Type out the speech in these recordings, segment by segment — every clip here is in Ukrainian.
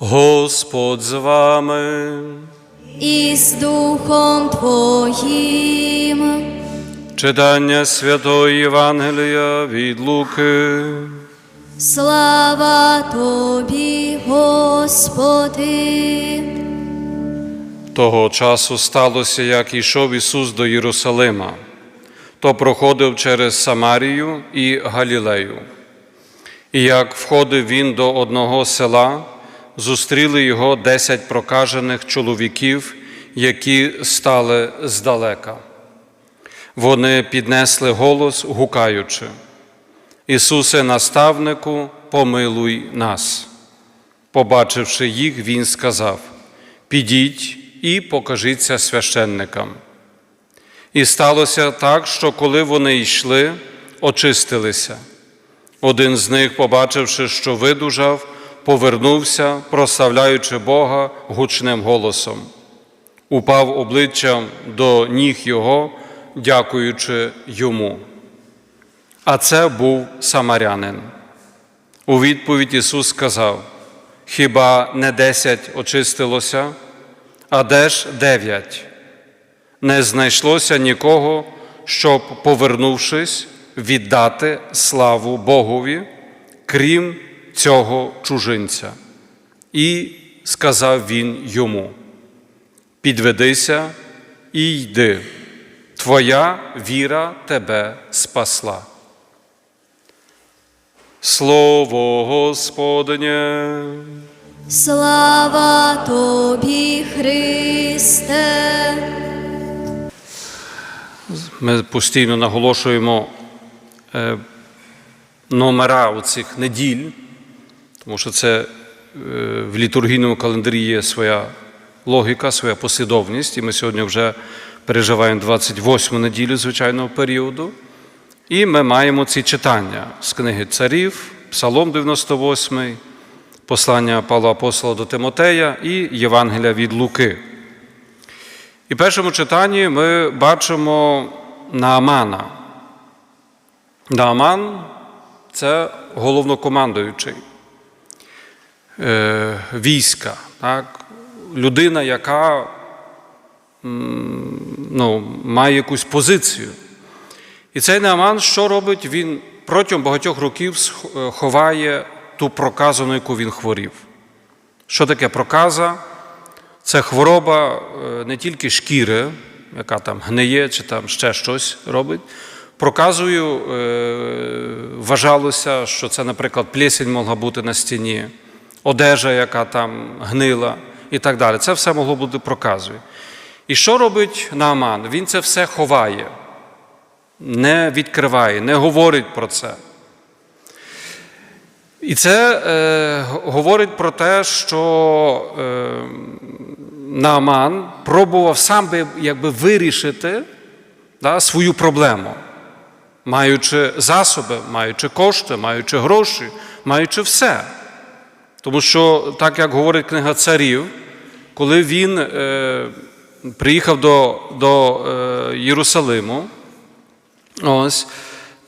Господь з вами. і з Духом Твоїм. Читання Святої Євангелія від Луки. Слава Тобі, Господи. Того часу сталося, як ішов Ісус до Єрусалима, то проходив через Самарію і Галілею. І як входив він до одного села, зустріли його десять прокажених чоловіків, які стали здалека. Вони піднесли голос, гукаючи: Ісусе, наставнику, помилуй нас. Побачивши їх, Він сказав: Підіть і покажіться священникам. І сталося так, що коли вони йшли, очистилися. Один з них, побачивши, що видужав, повернувся, прославляючи Бога гучним голосом, упав обличчям до ніг його, дякуючи йому. А це був самарянин. У відповідь Ісус сказав: Хіба не десять очистилося, а де ж дев'ять? Не знайшлося нікого, щоб, повернувшись, віддати славу Богові, крім цього чужинця. І сказав він йому: Підведися і йди, твоя віра тебе спасла. Слово Господнє. Слава Тобі, Христе. Ми постійно наголошуємо е, номера у цих неділь, тому що це е, в літургійному календарі є своя логіка, своя послідовність, і ми сьогодні вже переживаємо 28-му неділю звичайного періоду. І ми маємо ці читання з книги царів, Псалом 98, послання Павла Апостола до Тимотея і Євангелія від Луки. І в першому читанні ми бачимо Наамана. Нааман це головнокомандуючий війська, так? людина, яка ну, має якусь позицію. І цей Нааман що робить? Він протягом багатьох років е, ховає ту проказу, на яку він хворів. Що таке проказа? Це хвороба е, не тільки шкіри, яка там гниє чи там ще щось робить. Проказою е, вважалося, що це, наприклад, плесень могла бути на стіні, одежа, яка там гнила і так далі. Це все могло бути проказою. І що робить Нааман? Він це все ховає, не відкриває, не говорить про це. І це е, говорить про те, що е, Нааман пробував сам би якби вирішити да, свою проблему, маючи засоби, маючи кошти, маючи гроші, маючи все. Тому що, так як говорить книга царів, коли він е, приїхав до, до е, Єрусалиму, ось,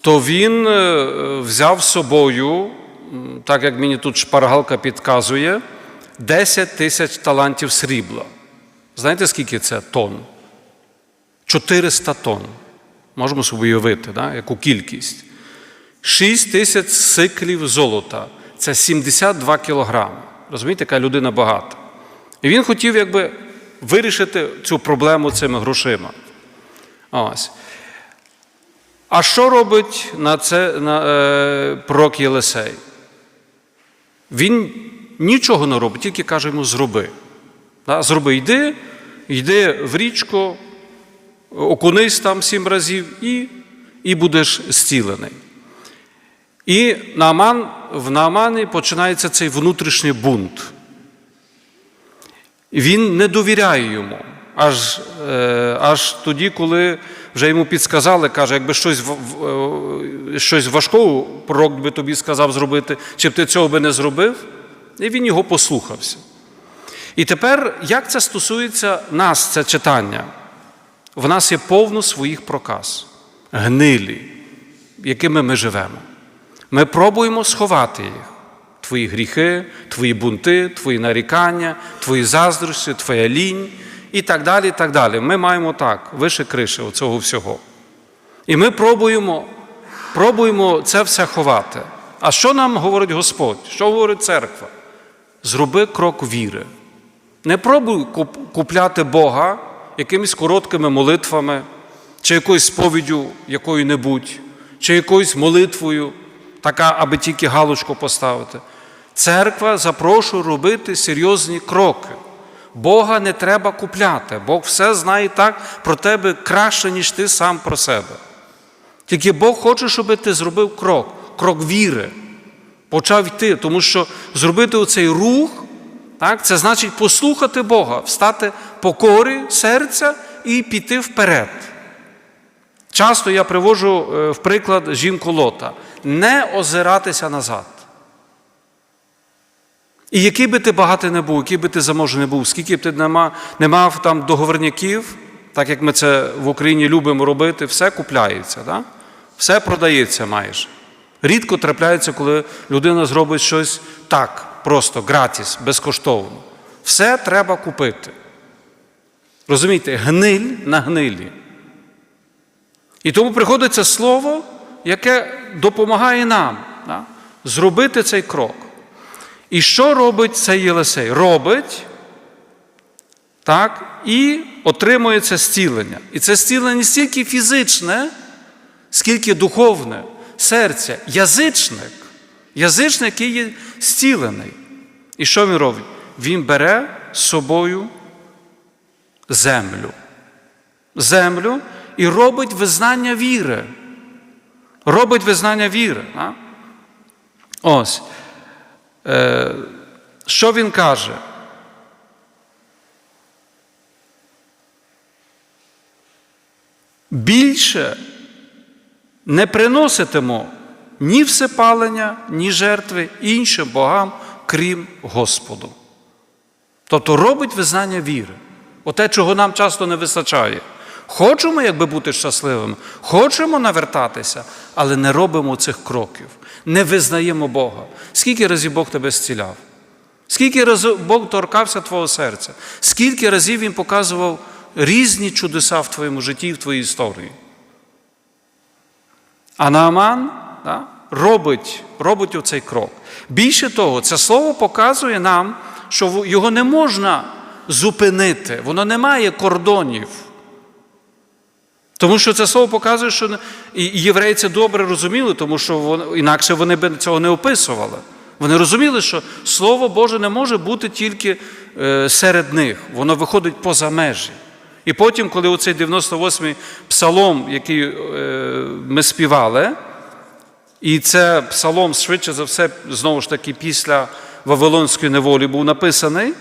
то він е, взяв з собою, так як мені тут шпаргалка підказує, 10 тисяч талантів срібла. Знаєте, скільки це тонн? 400 тонн. Можемо собі уявити, да? яку кількість. 6 тисяч сиклів золота. Це 72 кілограми. Розумієте, яка людина багата. І він хотів якби вирішити цю проблему цими грошима. Ось. А що робить на це на, е, пророк Єлисей? Він нічого не робить, тільки каже йому зроби. Да? Зроби, йди, йди в річку, окунись там сім разів і, і будеш зцілений. І Нааман, в Наамані починається цей внутрішній бунт. Він не довіряє йому. Аж, е, аж тоді, коли вже йому підсказали, каже, якби щось, е, щось важкого пророк би тобі сказав зробити, чи б ти цього би не зробив, і він його послухався. І тепер, як це стосується нас, це читання? В нас є повно своїх проказ, гнилі, якими ми живемо. Ми пробуємо сховати їх. твої гріхи, твої бунти, твої нарікання, твої заздрощі, твоя лінь і так далі. так далі. Ми маємо так, вище криші оцього всього. І ми пробуємо, пробуємо це все ховати. А що нам говорить Господь? Що говорить церква? Зроби крок віри. Не пробуй купляти Бога якимись короткими молитвами, чи якоюсь сповіддю якою-небудь, чи якоюсь молитвою, така, аби тільки галочку поставити. Церква запрошує робити серйозні кроки. Бога не треба купляти. Бог все знає так про тебе краще, ніж ти сам про себе. Тільки Бог хоче, щоб ти зробив крок, крок віри. Почав йти, тому що зробити оцей рух, так, це значить послухати Бога, встати покорі серця і піти вперед. Часто я привожу е, в приклад жінку Лота. Не озиратися назад. І який би ти багатий не був, який би ти заможний не був, скільки б ти не мав, там договорняків, так як ми це в Україні любимо робити, все купляється, да? все продається майже. Рідко трапляється, коли людина зробить щось так, просто, гратіс, безкоштовно. Все треба купити. Розумієте, гниль на гнилі. І тому приходиться слово, яке допомагає нам да, зробити цей крок. І що робить цей Єлисей? Робить так, і отримує це зцілення. І це зцілення не стільки фізичне, скільки духовне, серця, язичник. Язичник, який є зцілений. І що він робить? Він бере з собою землю. Землю і робить визнання віри. Робить визнання віри. А? Ось. Е, що він каже? Більше не приноситиму ні всепалення, ні жертви іншим богам, крім Господу. Тобто робить визнання віри. Оте, чого нам часто не вистачає. Хочемо, якби бути щасливими, хочемо навертатися, але не робимо цих кроків, не визнаємо Бога. Скільки разів Бог тебе зціляв? Скільки разів Бог торкався твого серця? Скільки разів Він показував різні чудеса в твоєму житті, і в твоїй історії? А Нааман да, робить, робить оцей крок. Більше того, це слово показує нам, що його не можна зупинити, воно не має кордонів. Тому що це слово показує, що євреї це добре розуміли, тому що вони, інакше вони б цього не описували. Вони розуміли, що Слово Боже не може бути тільки е, серед них, воно виходить поза межі. І потім, коли оцей 98-й псалом, який е, ми співали, і це псалом, швидше за все, знову ж таки, після Вавилонської неволі був написаний.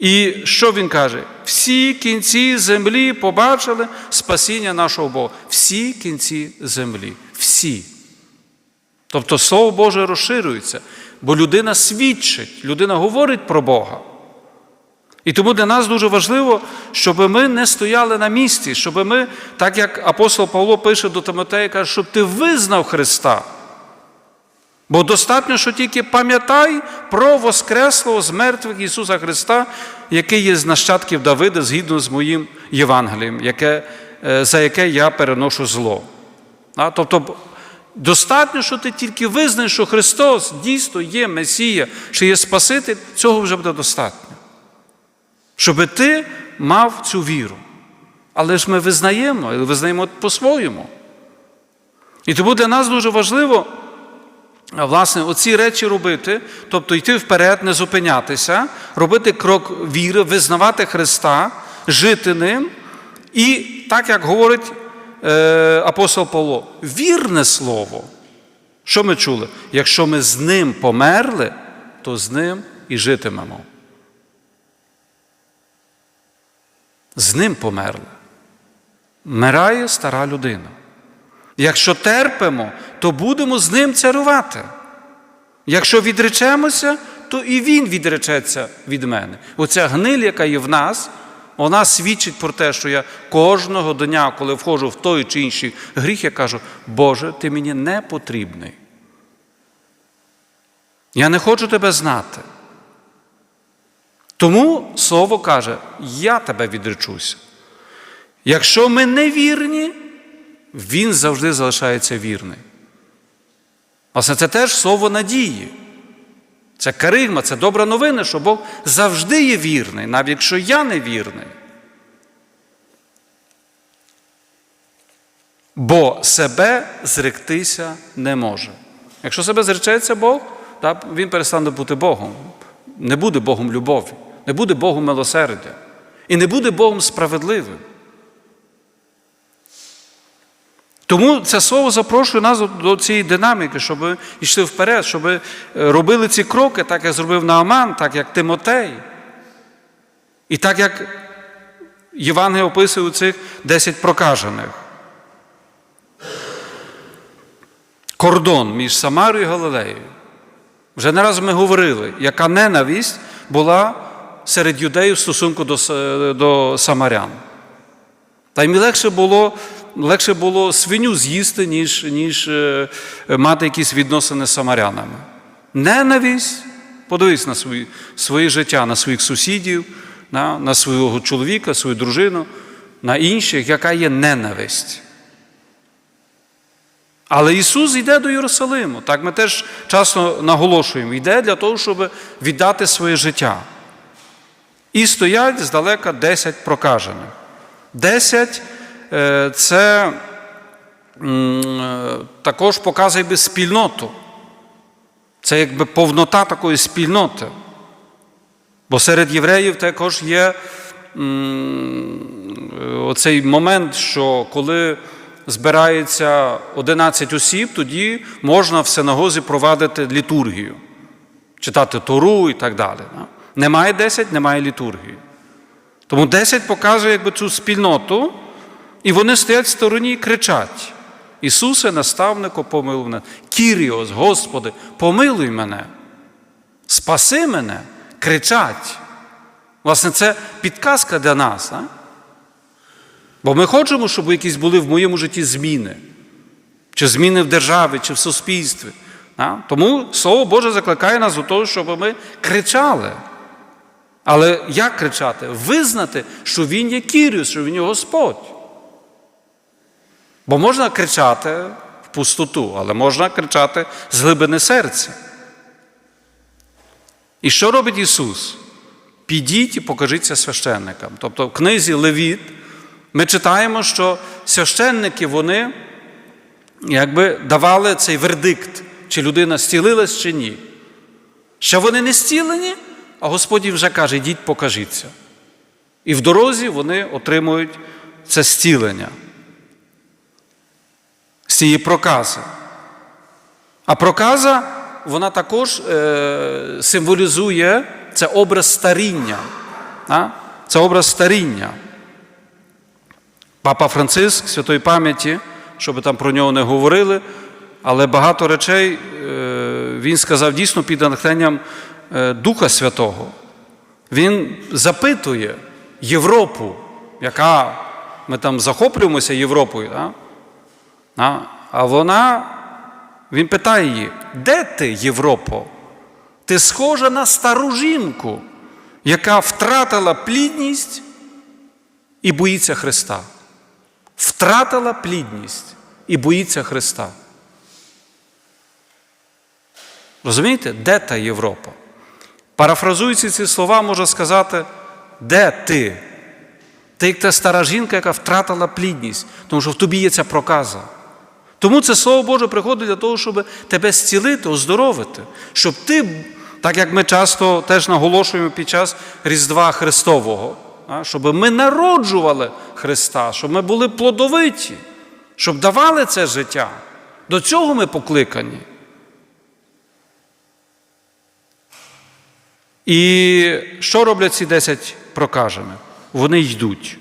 І що він каже? Всі кінці землі побачили спасіння нашого Бога. Всі кінці землі. Всі. Тобто Слово Боже розширюється, бо людина свідчить, людина говорить про Бога. І тому для нас дуже важливо, щоб ми не стояли на місці, щоб ми, так як апостол Павло пише до Тимотея, каже, щоб ти визнав Христа. Бо достатньо, що тільки пам'ятай про Воскреслого з мертвих Ісуса Христа, який є з нащадків Давида згідно з моїм Євангелієм, яке, е, за яке я переношу зло. А, Тобто достатньо, що ти тільки визнаєш, що Христос дійсно є Месія, що є Спаситель, цього вже буде достатньо. Щоб ти мав цю віру. Але ж ми визнаємо, визнаємо по-своєму. І тому для нас дуже важливо. Власне, оці речі робити, тобто йти вперед, не зупинятися, робити крок віри, визнавати Христа, жити ним. І так як говорить е, апостол Павло, вірне слово. Що ми чули? Якщо ми з ним померли, то з ним і житимемо. З ним померли. Вмирає стара людина. Якщо терпимо, то будемо з ним царювати. Якщо відречемося, то і він відречеться від мене. Оця гниль, яка є в нас, вона свідчить про те, що я кожного дня, коли входжу в той чи інший гріх, я кажу, Боже, ти мені не потрібний. Я не хочу тебе знати. Тому слово каже: я тебе відречуся. Якщо ми не вірні, він завжди залишається вірний. Власне, це теж слово надії. Це каригма, це добра новина, що Бог завжди є вірний, навіть якщо я не вірний. Бо себе зректися не може. Якщо себе зречеться Бог, так, він перестане бути Богом. Не буде Богом любові, не буде Богом милосердя і не буде Богом справедливим. Тому це слово запрошує нас до- цієї динаміки, щоб ми йшли вперед, щоб е, робили ці кроки, так як зробив Нааман, так як Тимотей. І так як Євангелія описує у цих 10 прокажених. Кордон між Самарою і Галилеєю. Вже не раз ми говорили, яка ненависть була серед юдеїв в стосунку до, до самарян. Та їм легше було, легше було свиню з'їсти, ніж, ніж е, мати якісь відносини з самарянами. Ненависть, подивись на свої, своє життя, на своїх сусідів, на, на свого чоловіка, свою дружину, на інших, яка є ненависть. Але Ісус йде до Єрусалиму. Так ми теж часто наголошуємо, йде для того, щоб віддати своє життя. І стоять здалека 10 прокажених. 10 е, це е, також показує би спільноту. Це якби повнота такої спільноти. Бо серед євреїв також є е, оцей момент, що коли збирається 11 осіб, тоді можна в синагозі провадити літургію, читати Тору і так далі. Немає 10, немає літургії. Тому 10 показує якби, цю спільноту, і вони стоять в стороні і кричать: Ісусе, наставнику, помилуй мене. Кіріос, Господи, помилуй мене, спаси мене, кричать. Власне, це підказка для нас. А? Бо ми хочемо, щоб якісь були в моєму житті зміни, чи зміни в державі, чи в суспільстві. А? Тому Слово Боже закликає нас до того, щоб ми кричали. Але як кричати? Визнати, що Він є Кіріус, що Він є Господь. Бо можна кричати в пустоту, але можна кричати з глибини серця. І що робить Ісус? Підіть і покажіться священникам. Тобто в книзі Левіт ми читаємо, що священники вони якби давали цей вердикт, чи людина зцілилась, чи ні. Ще вони не зцілені, а Господь їм вже каже, йдіть покажіться. І в дорозі вони отримують це зцілення цієї прокази. А проказа, вона також е, символізує це образ старіння. А? Це образ старіння. Папа Франциск святої пам'яті, щоб там про нього не говорили, але багато речей е, він сказав дійсно під натхненням е, Духа Святого. Він запитує Європу, яка ми там захоплюємося Європою, а? А, вона, він питає її, де ти, Європо? Ти схожа на стару жінку, яка втратила плідність і боїться Христа. Втратила плідність і боїться Христа. Розумієте, де та Європа? Парафразуючи ці слова, можна сказати, де ти? Ти як та стара жінка, яка втратила плідність, тому що в тобі є ця проказа. Тому це Слово Боже приходить для того, щоб тебе зцілити, оздоровити, щоб ти, так як ми часто теж наголошуємо під час Різдва Христового, щоб ми народжували Христа, щоб ми були плодовиті, щоб давали це життя. До цього ми покликані. І що роблять ці 10 прокажених? Вони йдуть.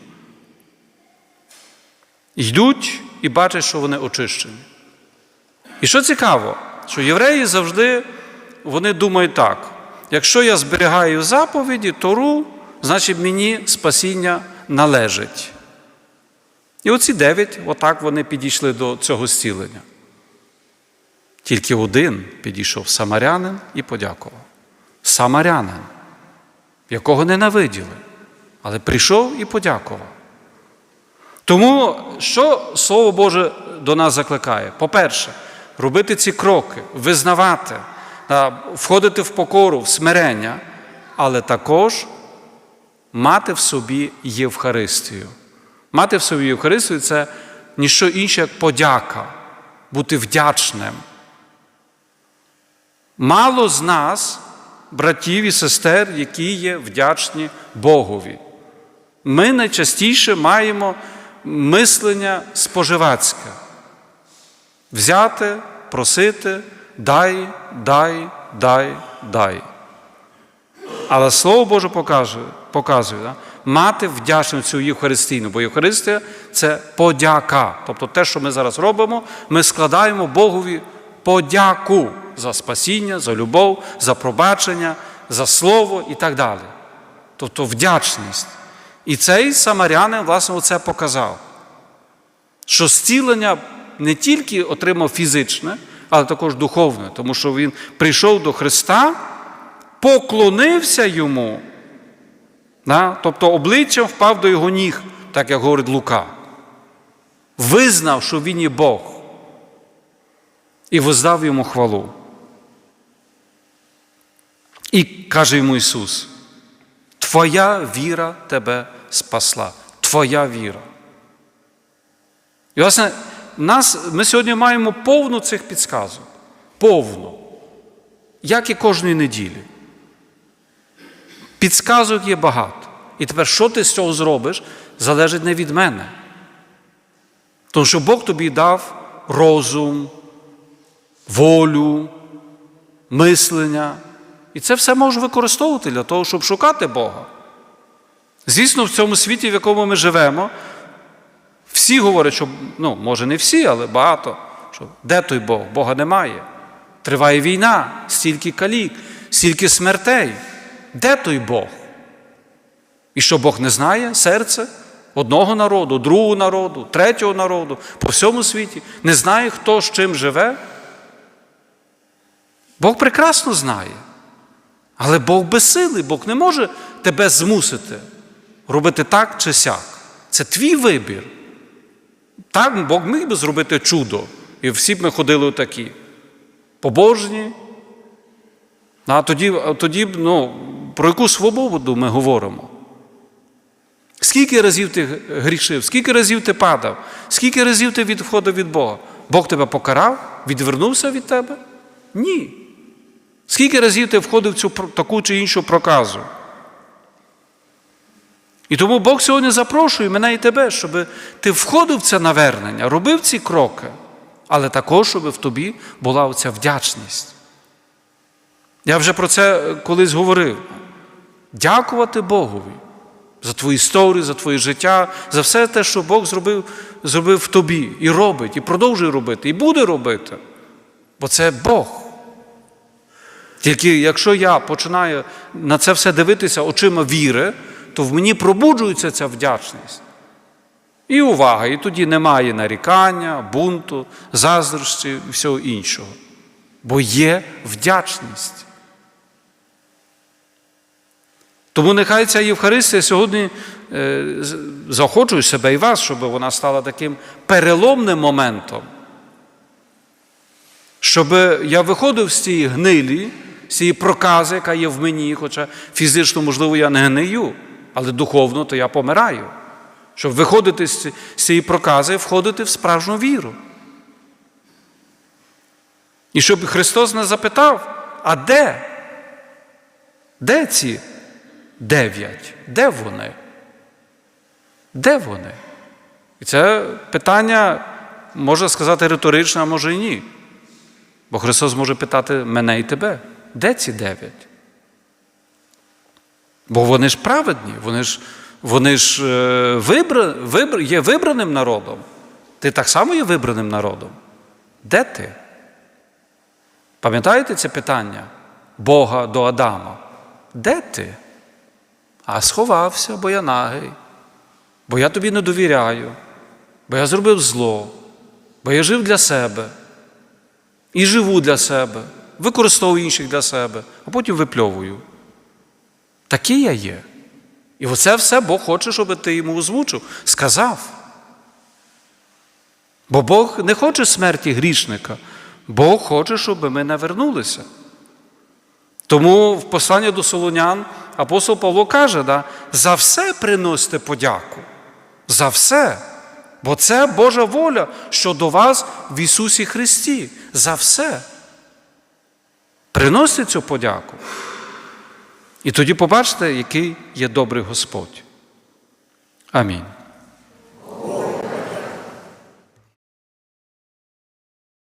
Йдуть і бачать, що вони очищені. І що цікаво, що євреї завжди вони думають так: якщо я зберігаю заповіді, Тору, значить мені спасіння належить. І оці дев'ять, отак вони підійшли до цього зцілення. Тільки один підійшов самарянин і подякував. Самарянин, якого ненавиділи, але прийшов і подякував. Тому що Слово Боже до нас закликає? По-перше, робити ці кроки, визнавати, входити в покору, в смирення, але також мати в собі Євхаристію. Мати в собі Євхаристію це ніщо інше, як подяка, бути вдячним. Мало з нас, братів і сестер, які є вдячні Богові. Ми найчастіше маємо мислення споживацьке. Взяти, просити, дай, дай, дай, дай. Але Слово Боже показує, показує да? мати вдячність цю Євхаристійну, бо Євхаристія це подяка. Тобто те, що ми зараз робимо, ми складаємо Богові подяку за спасіння, за любов, за пробачення, за слово і так далі. Тобто вдячність. І цей самарянин, власне, оце показав, що зцілення не тільки отримав фізичне, але також духовне, тому що він прийшов до Христа, поклонився йому, да? тобто обличчям впав до його ніг, так як говорить Лука. Визнав, що він є Бог, і воздав йому хвалу. І каже йому Ісус: Твоя віра тебе спасла. Твоя віра. І, власне, нас, ми сьогодні маємо повну цих підсказок. Повну. Як і кожної неділі. Підсказок є багато. І тепер, що ти з цього зробиш, залежить не від мене. Тому що Бог тобі дав розум, волю, мислення. І це все можеш використовувати для того, щоб шукати Бога. Звісно, в цьому світі, в якому ми живемо, всі говорять, що, ну, може, не всі, але багато, що де той Бог? Бога немає. Триває війна, стільки калік, стільки смертей. Де той Бог? І що Бог не знає серце одного народу, другого народу, третього народу, по всьому світі, не знає, хто з чим живе. Бог прекрасно знає. Але Бог безсилий, Бог не може тебе змусити робити так чи сяк. Це твій вибір. Так, Бог міг би зробити чудо. І всі б ми ходили такі. Побожні. А тоді, тоді ну, про яку свободу ми говоримо? Скільки разів ти грішив, скільки разів ти падав, скільки разів ти відходив від Бога? Бог тебе покарав, відвернувся від тебе? Ні. Скільки разів ти входив в цю таку чи іншу проказу? І тому Бог сьогодні запрошує мене і тебе, щоб ти входив в це навернення, робив ці кроки, але також, щоб в тобі була оця вдячність. Я вже про це колись говорив. Дякувати Богові за твою історію, за твоє життя, за все те, що Бог зробив, зробив в тобі і робить, і продовжує робити, і буде робити. Бо це Бог. Тільки якщо я починаю на це все дивитися очима віри, то в мені пробуджується ця вдячність. І увага, і тоді немає нарікання, бунту, заздрощі і всього іншого. Бо є вдячність. Тому нехай ця Євхаристія сьогодні е, заохочує себе і вас, щоб вона стала таким переломним моментом. Щоб я виходив з цієї гнилі, з цієї прокази, яка є в мені, хоча фізично, можливо, я не гнию, але духовно то я помираю. Щоб виходити з цієї прокази входити в справжню віру. І щоб Христос не запитав, а де? Де ці дев'ять? Де вони? Де вони? І це питання, можна сказати, риторичне, а може і ні. Бо Христос може питати мене і тебе. Де ці дев'ять? Бо вони ж праведні, вони ж вони ж е, вибра, вибра, є вибраним народом. Ти так само є вибраним народом. Де ти? Пам'ятаєте це питання Бога до Адама? Де ти? А сховався, бо я нагий, бо я тобі не довіряю, бо я зробив зло, бо я жив для себе. і живу для себе, використовую інших для себе, а потім випльовую. Такий я є. І оце все Бог хоче, щоб ти йому озвучив, сказав. Бо Бог не хоче смерті грішника, Бог хоче, щоб ми навернулися. Тому в посланні до Солонян апостол Павло каже, да, за все приносите подяку. За все. Бо це Божа воля щодо вас в Ісусі Христі. За все. Приносите цю подяку. І тоді побачите, який є добрий Господь. Амінь.